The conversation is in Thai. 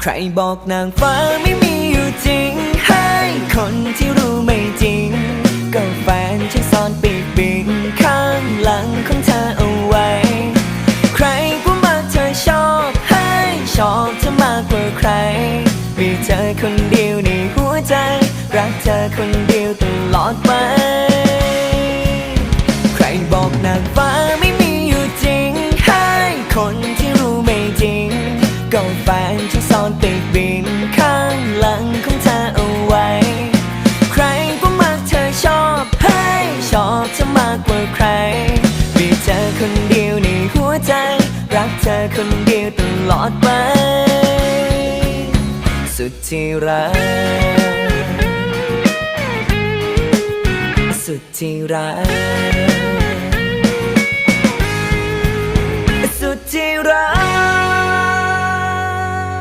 ใครบอกนางฟ้าไม่มีอยู่จริง ให้คนที่รู้ไม่จริง ก็แฟนฉันซ่อนปีกบินข้างหลังของเธอเอาไว้ ใครก็มาเธอชอบให้ชอบเธอมากกว่าใคร มีเธอคนเดียวในหัวใจ รักเธอคนเดียวตลอดไป ใครบอกนางฟ้าากกว่าใคร มีเธอคนเดียวในหัวใจ รักเธอคนเดียวตลอดไป สุดที่รัก สุดที่รัก สุดที่รัก